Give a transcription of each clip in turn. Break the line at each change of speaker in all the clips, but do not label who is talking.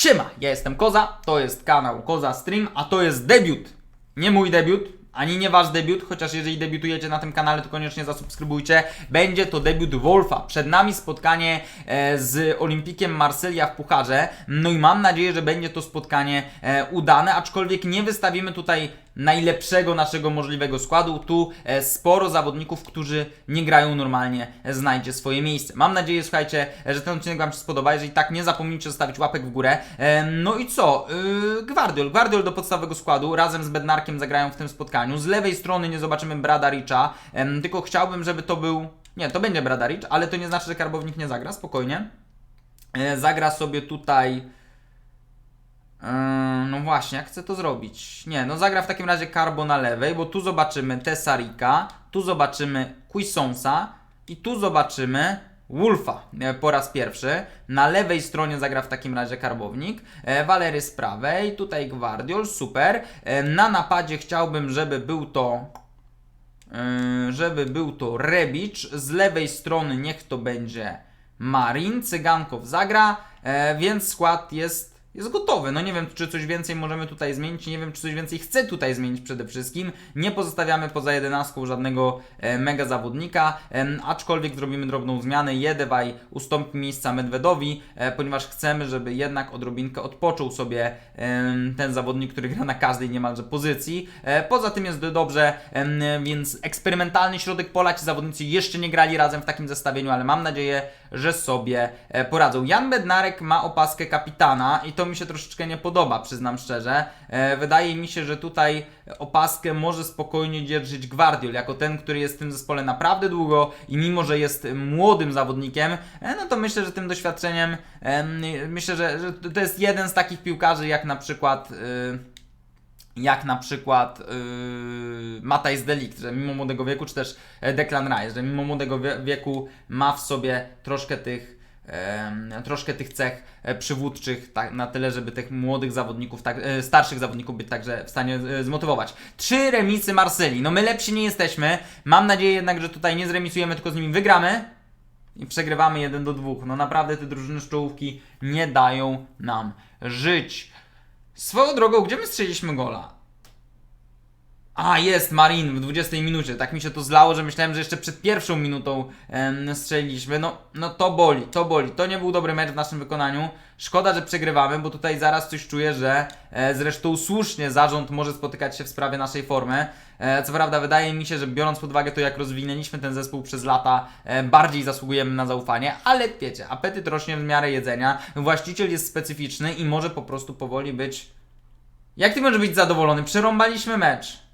Siema, ja jestem Koza, to jest kanał Koza Stream, a to jest debiut. Nie mój debiut, ani nie wasz debiut, chociaż jeżeli debiutujecie na tym kanale, to koniecznie zasubskrybujcie. Będzie to debiut Wolfa. Przed nami spotkanie e, z Olimpikiem Marsylia w Pucharze. No i mam nadzieję, że będzie to spotkanie e, udane, aczkolwiek nie wystawimy tutaj najlepszego naszego możliwego składu. Tu e, sporo zawodników, którzy nie grają normalnie, e, znajdzie swoje miejsce. Mam nadzieję, słuchajcie, e, że ten odcinek Wam się spodoba. Jeżeli tak, nie zapomnijcie zostawić łapek w górę. No i co? Gwardiol. Gwardiol do podstawowego składu. Razem z Bednarkiem zagrają w tym spotkaniu. Z lewej strony nie zobaczymy Brada Richa. Tylko chciałbym, żeby to był... Nie, to będzie Brada Rich, ale to nie znaczy, że Karbownik nie zagra. Spokojnie. Zagra sobie tutaj... Yy, no właśnie, jak chcę to zrobić? Nie, no zagra w takim razie Carbo na lewej, bo tu zobaczymy Tesarika, tu zobaczymy Quisonsa i tu zobaczymy Wolfa e, po raz pierwszy. Na lewej stronie zagra w takim razie Karbownik, e, Valery z prawej, tutaj Gwardiol, super. E, Na napadzie chciałbym, żeby był to żeby był to Rebicz. Z lewej strony niech to będzie Marin. Cygankow zagra, e, więc skład jest, jest gotowy. No nie wiem, czy coś więcej możemy tutaj zmienić. Nie wiem, czy coś więcej chcę tutaj zmienić przede wszystkim. Nie pozostawiamy poza 11 żadnego e, mega zawodnika, aczkolwiek zrobimy drobną zmianę. Jedewaj ustąpi miejsca Medvedowi, e, ponieważ chcemy, żeby jednak odrobinkę odpoczął sobie ten zawodnik, który gra na każdej niemalże pozycji. E, Poza tym jest dobrze, więc eksperymentalny środek pola. Ci zawodnicy jeszcze nie grali razem w takim zestawieniu, ale mam nadzieję, że sobie poradzą. Jan Bednarek ma opaskę kapitana i to mi się troszeczkę nie podoba, przyznam szczerze. E, Wydaje mi się, że tutaj opaskę może spokojnie dzierżyć Gwardiol, jako ten, który jest w tym zespole naprawdę długo i mimo, że jest młodym zawodnikiem, e, no to myślę, że tym doświadczeniem, em, myślę, że, że to jest jeden z takich piłkarzy, jak na przykład... y, jak na przykład yy, Matthijs Delikt, że mimo młodego wieku, czy też e, Declan Rice, że mimo młodego wie- wieku ma w sobie troszkę tych, troszkę tych cech e, przywódczych, tak, na tyle, żeby tych młodych zawodników, tak, e, starszych zawodników być także w stanie e, zmotywować. Trzy remisy Marsylii, no my lepsi nie jesteśmy, mam nadzieję jednak, że tutaj nie zremisujemy, tylko z nimi wygramy. I przegrywamy 1 do 2. No naprawdę te drużyny z czołówki nie dają nam żyć. Swoją drogą, gdzie my strzeliliśmy gola? A, jest Marin w 20 minucie. Tak mi się to zlało, że myślałem, że jeszcze przed pierwszą minutą em, strzeliliśmy. No, no to boli, to boli. To nie był dobry mecz w naszym wykonaniu. Szkoda, że przegrywamy, bo tutaj zaraz coś czuję, że e, zresztą słusznie zarząd może spotykać się w sprawie naszej formy. E, co prawda, wydaje mi się, że biorąc pod uwagę to, jak rozwinęliśmy ten zespół przez lata, e, bardziej zasługujemy na zaufanie, ale wiecie, apetyt rośnie w miarę jedzenia. Właściciel jest specyficzny i może po prostu powoli być. Jak ty możesz być zadowolony? Przerąbaliśmy mecz.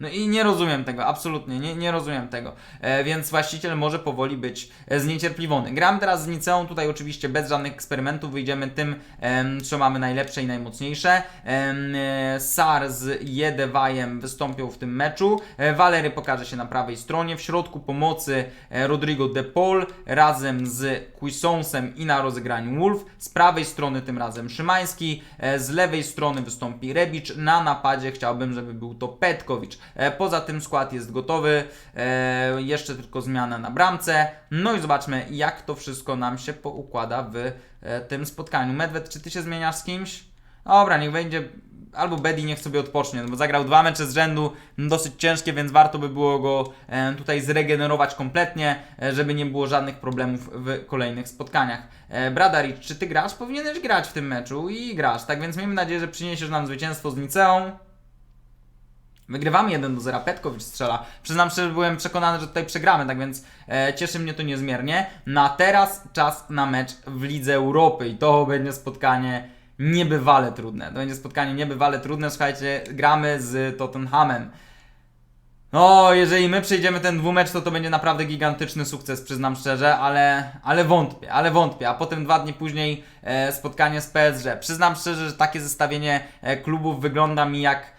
No i nie rozumiem tego, absolutnie, nie, nie rozumiem tego. E, więc właściciel może powoli być e, zniecierpliwiony. Gram teraz z Niceą, tutaj oczywiście bez żadnych eksperymentów, wyjdziemy tym, em, co mamy najlepsze i najmocniejsze. Em, e, Sar z Jedewajem wystąpią w tym meczu. E, Valery pokaże się na prawej stronie. W środku pomocy e, Rodrigo de Paul razem z Quisonsem i na rozegraniu Wolf. Z prawej strony tym razem Szymański. E, Z lewej strony wystąpi Rebicz. Na napadzie chciałbym, żeby był to Petkowicz. E, Poza tym skład jest gotowy. E, Jeszcze tylko zmiana na bramce. No i zobaczmy, jak to wszystko nam się poukłada w e, tym spotkaniu. Medved, czy ty się zmieniasz z kimś? Dobra, niech będzie albo Bedi niech sobie odpocznie, no bo zagrał dwa mecze z rzędu, dosyć ciężkie, więc warto by było go tutaj zregenerować kompletnie, żeby nie było żadnych problemów w kolejnych spotkaniach. E, Bradaric, czy ty grasz? Powinieneś grać w tym meczu i grasz, tak więc miejmy nadzieję, że przyniesiesz nam zwycięstwo z Niceą. Wygrywamy 1 do 0, Petkowicz strzela. Przyznam szczerze, byłem przekonany, że tutaj przegramy, tak więc e, cieszy mnie to niezmiernie. Na teraz czas na mecz w Lidze Europy i to będzie spotkanie niebywale trudne. To będzie spotkanie niebywale trudne, słuchajcie, gramy z Tottenhamem. No, jeżeli my przejdziemy ten dwumecz, to to będzie naprawdę gigantyczny sukces, przyznam szczerze, ale, ale wątpię, ale wątpię. A potem dwa dni później e, spotkanie z PSG. Przyznam szczerze, że takie zestawienie e, klubów wygląda mi jak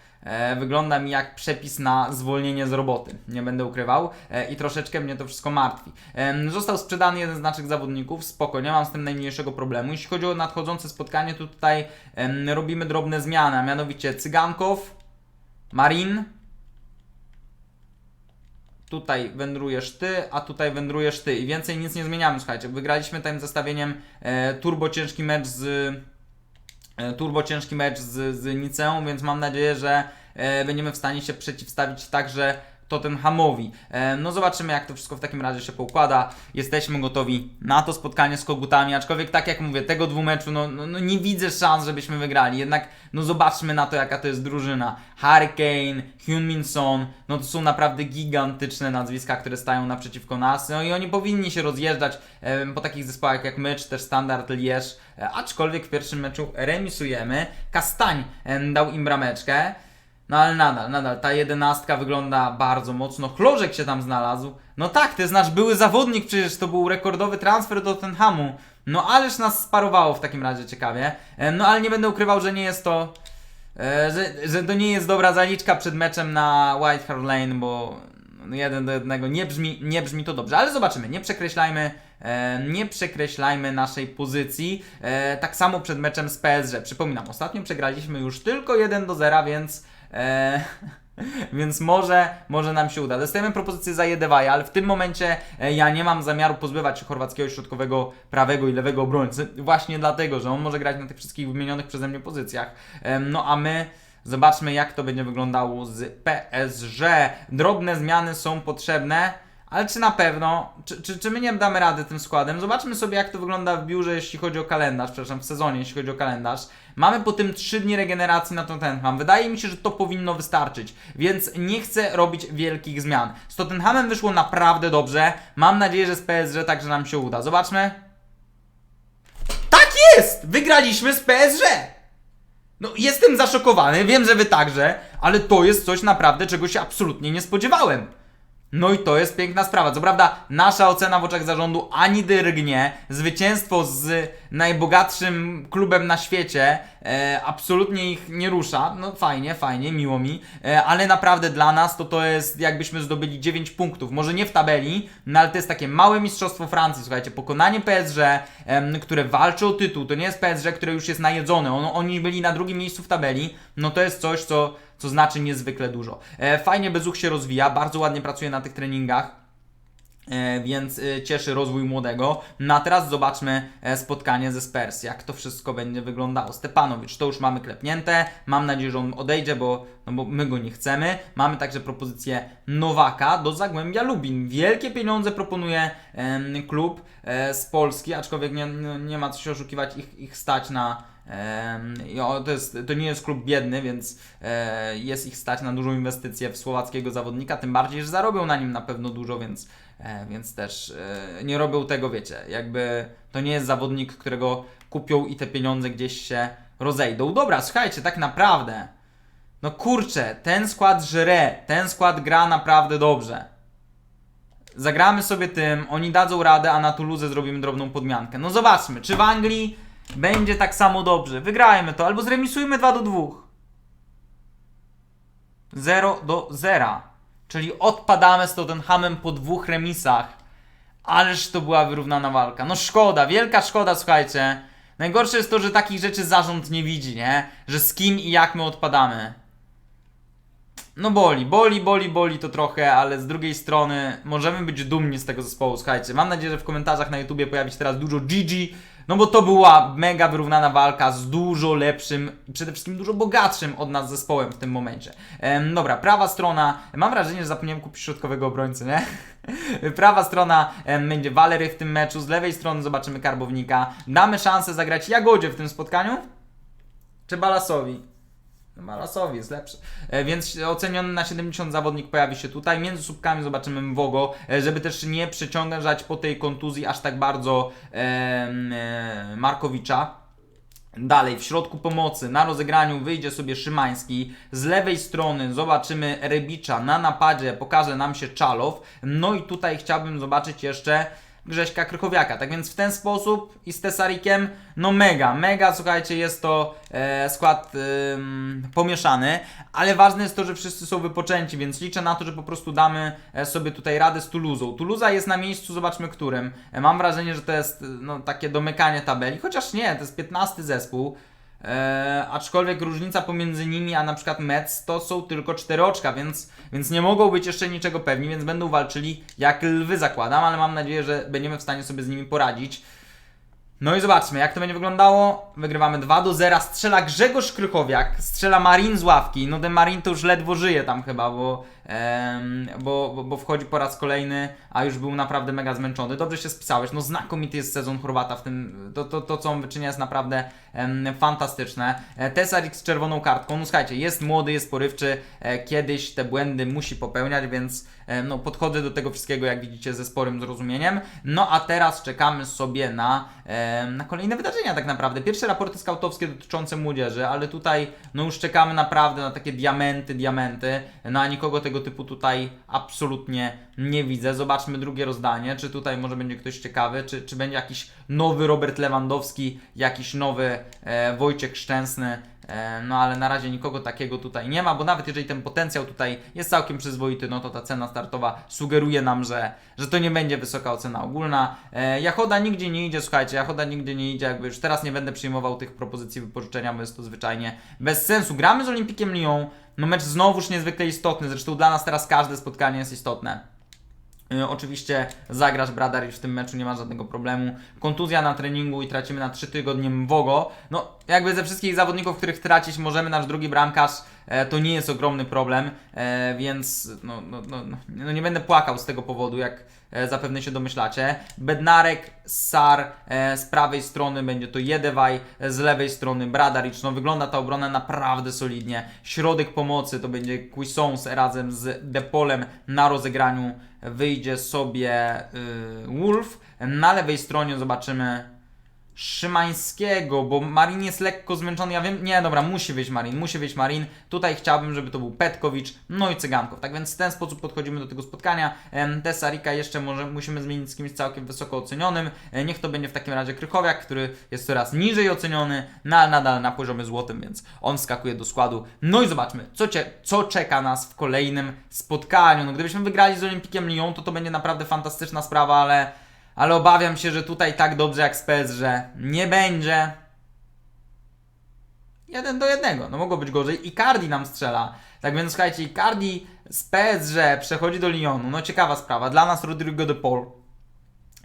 wygląda mi jak przepis na zwolnienie z roboty. Nie będę ukrywał e, i troszeczkę mnie to wszystko martwi. Został sprzedany jeden z naszych zawodników, spoko, nie mam z tym najmniejszego problemu. Jeśli chodzi o nadchodzące spotkanie, to tutaj robimy drobne zmiany, a mianowicie Cygankow, Marin, tutaj wędrujesz ty, a tutaj wędrujesz ty i więcej nic nie zmieniamy, słuchajcie. Wygraliśmy tym zestawieniem e, turbo ciężki mecz z e, turbo ciężki mecz z, z więc mam nadzieję, że e, będziemy w stanie się przeciwstawić także Tottenhamowi. E, no zobaczymy, jak to wszystko w takim razie się poukłada. Jesteśmy gotowi na to spotkanie z Kogutami, aczkolwiek tak jak mówię, tego dwumeczu, no, no, no nie widzę szans, żebyśmy wygrali. Jednak no zobaczmy na to, jaka to jest drużyna. Hurricane, Hyun-Min Son, no to są naprawdę gigantyczne nazwiska, które stają naprzeciwko nas. No i oni powinni się rozjeżdżać po takich zespołach jak my, czy też Standard Liège, e, aczkolwiek w pierwszym meczu remisujemy. Kastań dał im brameczkę. No ale nadal, nadal, ta jedenastka wygląda bardzo mocno. Chlożek się tam znalazł. No tak, to jest nasz były zawodnik, przecież to był rekordowy transfer do Tottenhamu. No ależ nas sparowało w takim razie ciekawie. E, No ale nie będę ukrywał, że nie jest to... e, Że, że to nie jest dobra zaliczka przed meczem na White Hart Lane, bo jeden do jednego nie brzmi, nie brzmi to dobrze, ale zobaczymy, nie przekreślajmy, e, nie przekreślajmy naszej pozycji. E, tak samo przed meczem z PSG. Przypominam, ostatnio przegraliśmy już tylko 1 do 0, więc e, więc może, może nam się uda. Dostajemy propozycję za Jedewaja, ale w tym momencie e, ja nie mam zamiaru pozbywać się chorwackiego środkowego prawego i lewego obrońcy, właśnie dlatego, że on może grać na tych wszystkich wymienionych przeze mnie pozycjach. Em, No a my zobaczmy, jak to będzie wyglądało z PSG. Drobne zmiany są potrzebne. Ale czy na pewno, czy, czy, czy my nie damy rady tym składem? Zobaczmy sobie, jak to wygląda w biurze, jeśli chodzi o kalendarz, przepraszam, w sezonie, jeśli chodzi o kalendarz. Mamy po tym 3 dni regeneracji na Tottenham. Wydaje mi się, że to powinno wystarczyć, więc nie chcę robić wielkich zmian. Z Tottenhamem wyszło naprawdę dobrze. Mam nadzieję, że z PSG także nam się uda. Zobaczmy. Tak jest! Wygraliśmy z PSG! No, jestem zaszokowany, wiem, że wy także, ale to jest coś naprawdę, czego się absolutnie nie spodziewałem. No i to jest piękna sprawa. Co prawda, nasza ocena w oczach zarządu ani drgnie. Zwycięstwo z najbogatszym klubem na świecie e, absolutnie ich nie rusza. No fajnie, fajnie, miło mi. E, ale naprawdę dla nas to to jest jakbyśmy zdobyli 9 punktów. Może nie w tabeli, no ale to jest takie małe mistrzostwo Francji. Słuchajcie, pokonanie PSG, em, które walczy o tytuł. To nie jest PSG, które już jest najedzone. On, oni byli na drugim miejscu w tabeli. No to jest coś, co co znaczy niezwykle dużo. E, fajnie Bezuch się rozwija, bardzo ładnie pracuje na tych treningach. E, więc e, cieszy rozwój młodego. No a teraz zobaczmy e, spotkanie ze Spurs, jak to wszystko będzie wyglądało. Stepanowicz, to już mamy klepnięte. Mam nadzieję, że on odejdzie, bo, no bo my go nie chcemy. Mamy także propozycję Nowaka do Zagłębia Lubin. Wielkie pieniądze proponuje em, klub e, z Polski, aczkolwiek nie, nie, ma co się oszukiwać, ich, ich stać na, to, jest, to nie jest klub biedny, więc jest ich stać na dużą inwestycję w słowackiego zawodnika, tym bardziej, że zarobią na nim na pewno dużo, więc, więc też e, nie robią tego, wiecie, jakby to nie jest zawodnik, którego kupią i te pieniądze gdzieś się rozejdą. Dobra, słuchajcie, tak naprawdę, no kurczę, ten skład żre, ten skład gra naprawdę dobrze. Zagramy sobie tym, oni dadzą radę, a na Toulouse zrobimy drobną podmiankę. No zobaczmy, czy w Anglii będzie tak samo dobrze. Wygrajmy to, albo zremisujmy 2 do 2. 0 do 0. Czyli odpadamy z Tottenhamem po dwóch remisach. Ależ to była wyrównana walka. No szkoda, wielka szkoda, słuchajcie. Najgorsze jest to, że takich rzeczy zarząd nie widzi, nie? Że z kim i jak my odpadamy. No boli, boli, boli, boli to trochę, ale z drugiej strony możemy być dumni z tego zespołu, słuchajcie. Mam nadzieję, że w komentarzach na YouTubie pojawi się teraz dużo GG, no bo to była mega wyrównana walka z dużo lepszym, przede wszystkim dużo bogatszym od nas zespołem w tym momencie. Em, dobra, prawa strona, mam wrażenie, że zapomniałem kupić środkowego obrońcy, nie? prawa strona em, będzie Valery w tym meczu, z lewej strony zobaczymy Karbownika. Damy szansę zagrać Jagodzie w tym spotkaniu? Czy Balasowi? Malasowi jest lepszy. E, więc oceniony na 70 zawodnik pojawi się tutaj. Między słupkami zobaczymy Mwogo, e, żeby też nie przyciągać po tej kontuzji aż tak bardzo e, Markowicza. Dalej, w środku pomocy, na rozegraniu wyjdzie sobie Szymański. Z lewej strony zobaczymy Rebicza. Na napadzie pokaże nam się Czalow. No i tutaj chciałbym zobaczyć jeszcze Grześka Krychowiaka. Tak więc w ten sposób i z Tesarikiem, no mega, mega, słuchajcie, jest to e, skład ym, pomieszany, ale ważne jest to, że wszyscy są wypoczęci, więc liczę na to, że po prostu damy e, sobie tutaj radę z Toulousą. Toulousa jest na miejscu, zobaczmy którym. E, mam wrażenie, że to jest no, takie domykanie tabeli, chociaż nie, to jest 15 zespół. E, aczkolwiek różnica pomiędzy nimi a na przykład Mets to są tylko 4 oczka, więc, więc nie mogą być jeszcze niczego pewni, więc będą walczyli jak lwy zakładam, ale mam nadzieję, że będziemy w stanie sobie z nimi poradzić. No i zobaczmy, jak to będzie wyglądało. Wygrywamy 2 do 0. Strzela Grzegorz Krychowiak, strzela Marin z ławki. No ten Marin to już ledwo żyje tam chyba, bo, bo, bo, bo wchodzi po raz kolejny, a już był naprawdę mega zmęczony. Dobrze się spisałeś. No znakomity jest sezon Chorwata w tym. To, to, to co on wyczynia jest naprawdę fantastyczne. E, Tesarik z czerwoną kartką. No słuchajcie, jest młody, jest porywczy. E, kiedyś te błędy musi popełniać, więc e, no, podchodzę do tego wszystkiego, jak widzicie, ze sporym zrozumieniem. No a teraz czekamy sobie na, na kolejne wydarzenia tak naprawdę. Pierwsze raporty skautowskie dotyczące młodzieży, ale tutaj no już czekamy naprawdę na takie diamenty, diamenty. No a nikogo tego typu tutaj absolutnie nie widzę. Zobaczmy drugie rozdanie, czy tutaj może będzie ktoś ciekawy, czy, czy będzie jakiś nowy Robert Lewandowski, jakiś nowy e, Wojciech Szczęsny. E, No ale na razie nikogo takiego tutaj nie ma, bo nawet jeżeli ten potencjał tutaj jest całkiem przyzwoity, no to ta cena startowa sugeruje nam, że, że to nie będzie wysoka ocena ogólna. E, Jachoda nigdzie nie idzie, słuchajcie, Jachoda nigdzie nie idzie, jakby już teraz nie będę przyjmował tych propozycji wypożyczenia, bo jest to zwyczajnie bez sensu. Gramy z Olimpikiem Lyon, no mecz znowuż niezwykle istotny, zresztą dla nas teraz każde spotkanie jest istotne. Y, Oczywiście zagrasz Bradar w tym meczu, nie ma żadnego problemu. Kontuzja na treningu i tracimy na 3 tygodnie Mwogo. No, jakby ze wszystkich zawodników, których tracić możemy, nasz drugi bramkarz, e, to nie jest ogromny problem, e, więc no, no, no, no, nie będę płakał z tego powodu, jak e, zapewne się domyślacie. Bednarek, Sar, z prawej strony będzie to Jedewaj, z lewej strony Bradaric. No wygląda ta obrona naprawdę solidnie. Środek pomocy to będzie Quissons razem z Depolem na rozegraniu wyjdzie sobie y, Wolf. Na lewej stronie zobaczymy Szymańskiego, bo Marin jest lekko zmęczony. Ja wiem, nie, dobra, musi wyjść Marin, musi wyjść Marin. Tutaj chciałbym, żeby to był Petkowicz, no i Cygankow. Tak więc w ten sposób podchodzimy do tego spotkania. Tesarika jeszcze może musimy zmienić z kimś całkiem wysoko ocenionym. E, Niech to będzie w takim razie Krychowiak, który jest coraz niżej oceniony, no ale nadal na poziomie złotym, więc on skakuje do składu. No i zobaczmy, co, cie, co czeka nas w kolejnym spotkaniu. No gdybyśmy wygrali z Olimpikiem Lyon, to to będzie naprawdę fantastyczna sprawa, ale ale obawiam się, że tutaj tak dobrze jak z PSG nie będzie. Jeden do jednego, no mogło być gorzej. Icardi nam strzela. Tak więc słuchajcie, Icardi z PSG przechodzi do Lyonu. No ciekawa sprawa. Dla nas Rodrigo de Paul.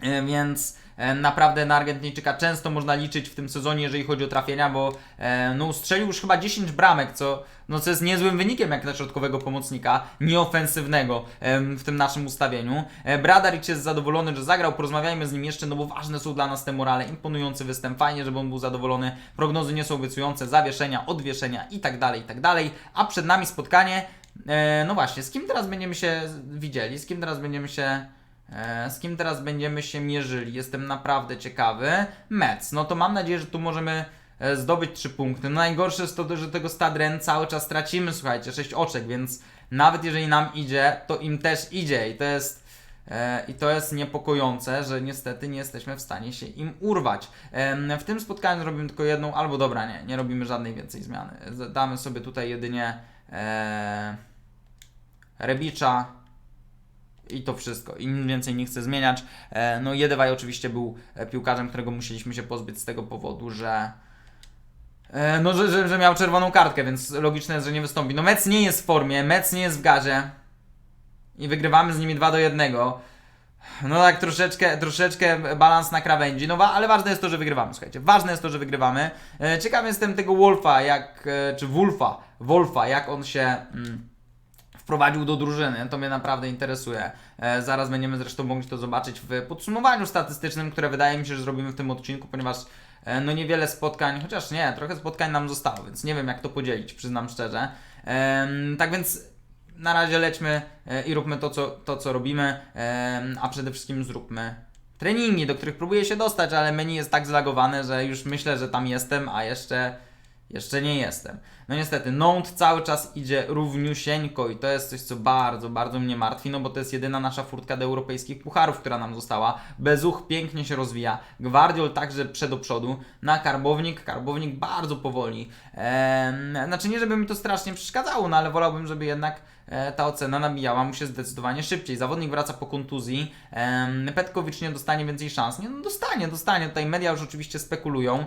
E, Więc naprawdę na Argentyńczyka często można liczyć w tym sezonie, jeżeli chodzi o trafienia, bo e, no, strzelił już chyba 10 bramek, co, no, co jest niezłym wynikiem jak na środkowego pomocnika, nieofensywnego w tym naszym ustawieniu. E, Bradaric jest zadowolony, że zagrał, porozmawiajmy z nim jeszcze, no bo ważne są dla nas te morale, imponujący występ, fajnie, żeby on był zadowolony, prognozy nie są obiecujące, zawieszenia, odwieszenia i tak dalej, i tak a przed nami spotkanie, e, no właśnie, z kim teraz będziemy się widzieli, z kim teraz będziemy się... E, Z kim teraz będziemy się mierzyli? Jestem naprawdę ciekawy. Mets. No to mam nadzieję, że tu możemy e, zdobyć 3 punkty. No najgorsze jest to, że tego Stadren cały czas tracimy, słuchajcie, 6 oczek, więc nawet jeżeli nam idzie, to im też idzie i to jest e, i to jest niepokojące, że niestety nie jesteśmy w stanie się im urwać. W tym spotkaniu zrobimy tylko jedną, albo dobra, nie, nie robimy żadnej więcej zmiany. Damy sobie tutaj jedynie Rebicza, i to wszystko. I nic więcej nie chcę zmieniać. E, No Jedewaj oczywiście był e, piłkarzem, którego musieliśmy się pozbyć z tego powodu, że e, no, że, że, że miał czerwoną kartkę, więc logiczne jest, że nie wystąpi. No Mec nie jest w formie, Mec nie jest w gazie i wygrywamy z nimi 2 do 1. No tak troszeczkę, troszeczkę balans na krawędzi, no ale ważne jest to, że wygrywamy, słuchajcie, ważne jest to, że wygrywamy. E, Ciekaw jestem tego Wolfa, jak, czy Wolfa, Wolfa, jak on się... Mm, wprowadził do drużyny. To mnie naprawdę interesuje. E, zaraz będziemy zresztą mogli to zobaczyć w podsumowaniu statystycznym, które wydaje mi się, że zrobimy w tym odcinku, ponieważ e, no niewiele spotkań, chociaż nie, trochę spotkań nam zostało, więc nie wiem jak to podzielić, przyznam szczerze. Tak więc na razie lećmy e, i róbmy to, co, to, co robimy, a przede wszystkim zróbmy treningi, do których próbuję się dostać, ale menu jest tak zlagowane, że już myślę, że tam jestem, a jeszcze jeszcze nie jestem. No niestety, Note cały czas idzie równiusieńko i to jest coś, co bardzo, bardzo mnie martwi, no bo to jest jedyna nasza furtka do europejskich pucharów, która nam została. Bezuch pięknie się rozwija, Gwardiol także przed do przodu, na Karbownik, Karbownik bardzo powoli. Eee, znaczy nie, żeby mi to strasznie przeszkadzało, no ale wolałbym, żeby jednak ta ocena nabijała mu się zdecydowanie szybciej. Zawodnik wraca po kontuzji, Petkowicz nie dostanie więcej szans. Nie, no dostanie, dostanie. Tutaj media już oczywiście spekulują.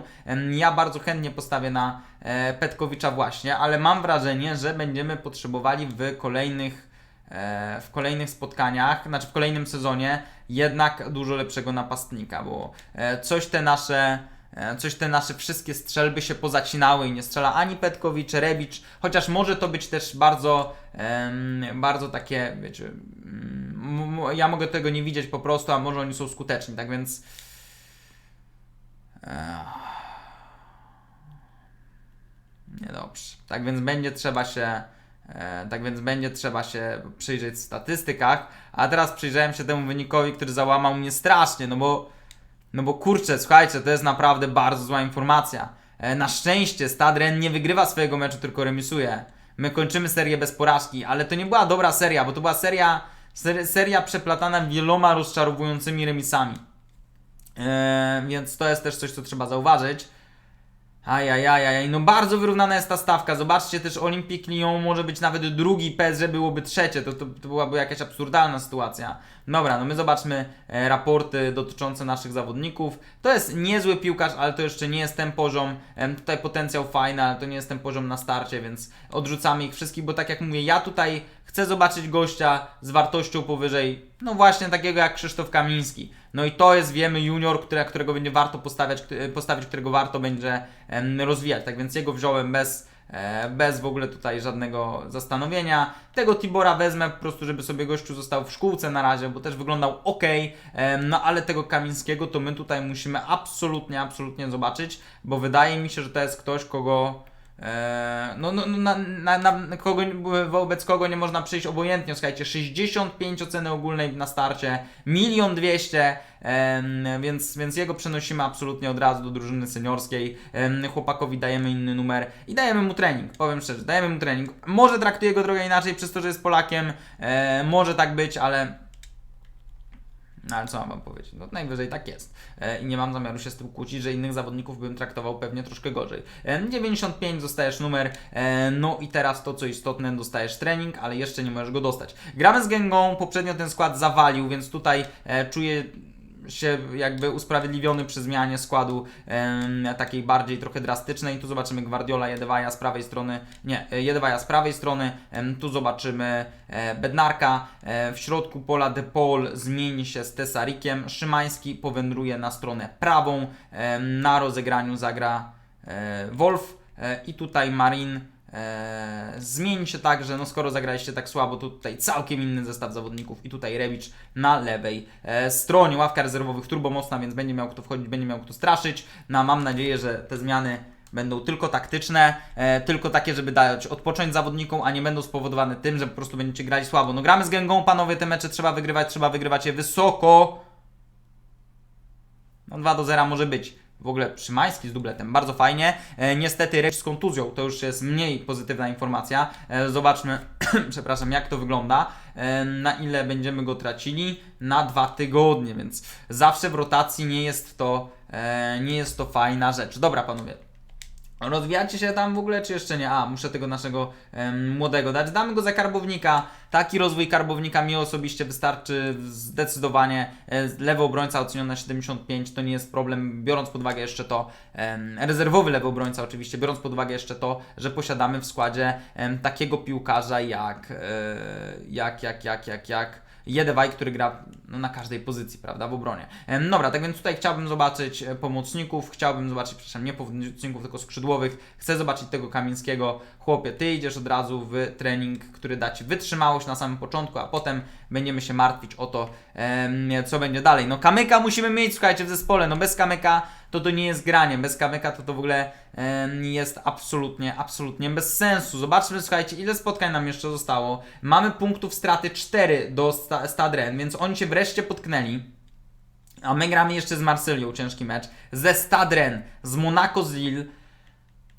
Ja bardzo chętnie postawię na e, Petkowicza właśnie, ale mam wrażenie, że będziemy potrzebowali w kolejnych e, w kolejnych spotkaniach, znaczy w kolejnym sezonie jednak dużo lepszego napastnika, bo e, coś te nasze e, coś te nasze wszystkie strzelby się pozacinały i nie strzela ani Petkowicz, Rebicz, chociaż może to być też bardzo bardzo takie, wiecie, mm, ja mogę tego nie widzieć po prostu, a może oni są skuteczni, tak więc Niedobrze. Tak więc będzie trzeba się. E, tak więc będzie trzeba się przyjrzeć w statystykach. A teraz przyjrzałem się temu wynikowi, który załamał mnie strasznie, no bo. No bo kurczę, słuchajcie, to jest naprawdę bardzo zła informacja. E, na szczęście Stadren nie wygrywa swojego meczu, tylko remisuje. My kończymy serię bez porażki, ale to nie była dobra seria, bo to była seria, ser, seria przeplatana wieloma rozczarowującymi remisami. E, więc to jest też coś, co trzeba zauważyć. Ajajajaj, no bardzo wyrównana jest ta stawka. Zobaczcie też Olympique Lyon może być nawet drugi, PSG byłoby trzecie. To, to, to byłaby jakaś absurdalna sytuacja. Dobra, no my zobaczmy e, raporty dotyczące naszych zawodników. To jest niezły piłkarz, ale to jeszcze nie jest ten poziom. Em, tutaj potencjał fajny, ale to nie jest ten poziom na starcie, więc odrzucamy ich wszystkich, bo tak jak mówię, ja tutaj chcę zobaczyć gościa z wartością powyżej, no właśnie takiego jak Krzysztof Kamiński. No i to jest, wiemy, junior, które, którego będzie warto postawiać, postawić, którego warto będzie rozwijać. Tak więc jego wziąłem bez, e, bez w ogóle tutaj żadnego zastanowienia. Tego Tibora wezmę po prostu, żeby sobie gościu został w szkółce na razie, bo też wyglądał ok. No ale tego Kamińskiego to my tutaj musimy absolutnie, absolutnie zobaczyć, bo wydaje mi się, że to jest ktoś, kogo. E, no, no, no na, na, na kogo, wobec kogo nie można przyjść obojętnie. Słuchajcie, 65 oceny ogólnej na starcie, milion dwieście, więc, więc jego przenosimy absolutnie od razu do drużyny seniorskiej. Chłopakowi dajemy inny numer i dajemy mu trening. Powiem szczerze, dajemy mu trening. Może traktuje go trochę inaczej przez to, że jest Polakiem, e, może tak być, ale. No ale co mam wam powiedzieć? No najwyżej tak jest. E, I nie mam zamiaru się z tym kłócić, że innych zawodników bym traktował pewnie troszkę gorzej. E, 95 dostajesz numer, e, no i teraz to co istotne, dostajesz trening, ale jeszcze nie możesz go dostać. Gramy z Gengą, poprzednio ten skład zawalił, więc tutaj e, czuję się jakby usprawiedliwiony przy zmianie składu em, takiej bardziej trochę drastycznej. Tu zobaczymy Guardiola, Jedewaja z prawej strony, nie, e, Jedewaja z prawej strony, em, tu zobaczymy e, Bednarka, e, w środku pola De Paul zmieni się z Tesarikiem, Szymański powędruje na stronę prawą, em, na rozegraniu zagra e, Wolf. E, i tutaj Marin e, zmieni się tak, że no skoro zagraliście tak słabo, to tutaj całkiem inny zestaw zawodników i tutaj Rewicz na lewej e, stronie. Ławka rezerwowych turbo mocna, więc będzie miał kto wchodzić, będzie miał kto straszyć. No mam nadzieję, że te zmiany będą tylko taktyczne, e, tylko takie, żeby dać odpocząć zawodnikom, a nie będą spowodowane tym, że po prostu będziecie grali słabo. No gramy z gęgą, panowie, te mecze trzeba wygrywać, trzeba wygrywać je wysoko. No 2 do 0 może być. W ogóle Szymański z dubletem, bardzo fajnie. E, niestety Recz z kontuzją, to już jest mniej pozytywna informacja. E, zobaczmy, przepraszam, jak to wygląda. E, na ile będziemy go tracili? Na dwa tygodnie, więc zawsze w rotacji nie jest to, e, nie jest to fajna rzecz. Dobra, panowie. Rozwijacie się tam w ogóle, czy jeszcze nie? A, muszę tego naszego em, młodego dać. Damy go za karbownika. Taki rozwój karbownika mi osobiście wystarczy zdecydowanie. E, lewy obrońca oceniony na 75 to nie jest problem, biorąc pod uwagę jeszcze to, em, rezerwowy lewy obrońca oczywiście, biorąc pod uwagę jeszcze to, że posiadamy w składzie em, takiego piłkarza jak, e, jak, jak, jak, jak, jak Jedewaj, który gra no, na każdej pozycji, prawda, w obronie. Dobra, tak więc tutaj chciałbym zobaczyć e, pomocników, chciałbym zobaczyć, przepraszam, nie pomocników, tylko skrzydłowych. Chcę zobaczyć tego Kamińskiego. Chłopie, ty idziesz od razu w trening, który da ci wytrzymałość na samym początku, a potem będziemy się martwić o to, co będzie dalej. No Kamyka musimy mieć, słuchajcie, w zespole. No bez Kamyka to to nie jest granie. Bez Kamyka to to w ogóle em, jest absolutnie, absolutnie bez sensu. Zobaczmy, słuchajcie, ile spotkań nam jeszcze zostało. Mamy punktów straty 4 do sta Stadren, więc oni się wreszcie potknęli. A my gramy jeszcze z Marsylią, ciężki mecz. Ze Stadren, z Monaco, z Lille.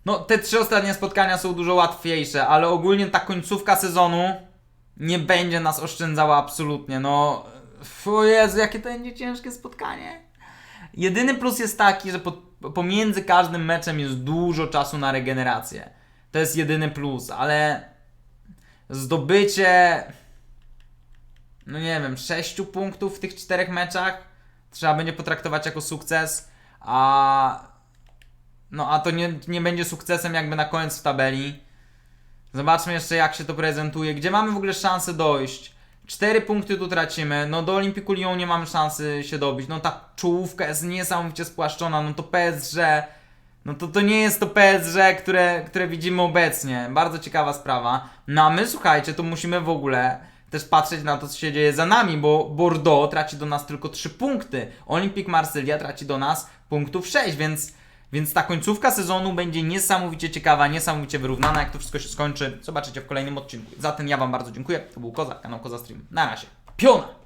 No, te trzy ostatnie spotkania są dużo łatwiejsze, ale ogólnie ta końcówka sezonu nie będzie nas oszczędzała absolutnie. No, o Jezu, jakie to będzie ciężkie spotkanie. Jedyny plus jest taki, że po, pomiędzy każdym meczem jest dużo czasu na regenerację. To jest jedyny plus, ale zdobycie, no nie wiem, 6 punktów w tych czterech meczach trzeba będzie potraktować jako sukces, a no a to nie, nie będzie sukcesem jakby na koniec w tabeli. Zobaczmy jeszcze jak się to prezentuje, gdzie mamy w ogóle szansę dojść. Cztery punkty tu tracimy, no do Olimpiku Lyon nie mamy szansy się dobić, no ta czołówka jest niesamowicie spłaszczona, no to PSG, no to to nie jest to PSG, które, które widzimy obecnie. Bardzo ciekawa sprawa. No a my słuchajcie, to musimy w ogóle też patrzeć na to, co się dzieje za nami, bo Bordeaux traci do nas tylko 3 punkty. Olympique Marsylia traci do nas punktów 6, więc, więc ta końcówka sezonu będzie niesamowicie ciekawa, niesamowicie wyrównana. Jak to wszystko się skończy, zobaczycie w kolejnym odcinku. Za ten ja Wam bardzo dziękuję. To był Koza, kanał Koza Stream. Na razie. Piona!